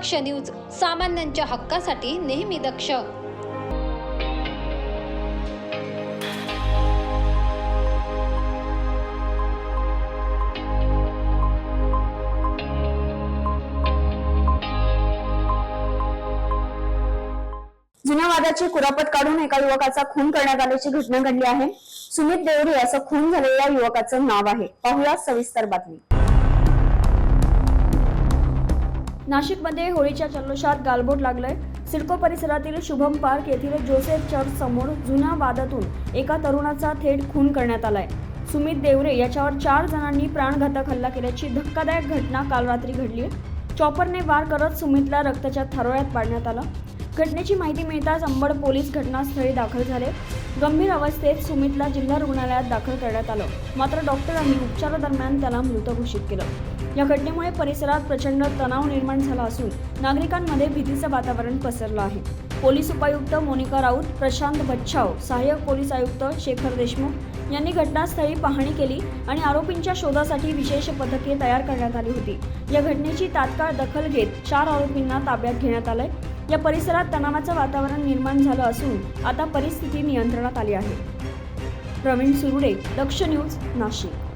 दक्ष news सामान्यांच्या हक्कासाठी नेहमी दक्ष. जुन्या वादाची कुरापत काढून एका युवकाचा खून करण्यात आल्याची घटना घडली आहे. सुमित देवरे असं खून झालेल्या युवकाचं नाव आहे. पाहूया सविस्तर बातमी. नाशिकमध्ये होळीच्या जल्लोषात गालबोट लागलंय. सिडको परिसरातील शुभम पार्क येथील जोसेफ चर्च समोर जुन्या वादातून एका तरुणाचा थेट खून करण्यात आलाय. सुमित देवरे याच्यावर चार जणांनी प्राणघातक हल्ला केल्याची धक्कादायक घटना काल रात्री घडली चॉपरने वार करत सुमितला रक्ताच्या थारोळ्यात पाडण्यात आलं. घटनेची माहिती मिळताच अंबड पोलीस घटनास्थळी दाखल झाले. गंभीर अवस्थेत सुमितला जिल्हा रुग्णालयात दाखल करण्यात आलं. मात्र डॉक्टरांनी उपचारादरम्यान त्याला मृत घोषित केलं. या घटनेमुळे परिसरात प्रचंड तणाव निर्माण झाला असून नागरिकांमध्ये भीतीचं वातावरण पसरलं आहे. पोलीस उपायुक्त मोनिका राऊत प्रशांत बच्छाव सहाय्यक पोलीस आयुक्त शेखर देशमुख यांनी घटनास्थळी पाहणी केली आणि आरोपींच्या शोधासाठी विशेष पथके तयार करण्यात आली होती. या घटनेची तात्काळ दखल घेत चार आरोपींना ताब्यात घेण्यात आलंय. या परिसरात तणावाचं वातावरण निर्माण झालं असून आता परिस्थिती नियंत्रणात आली आहे. प्रवीण सुरुडे दक्ष न्यूज नाशिक.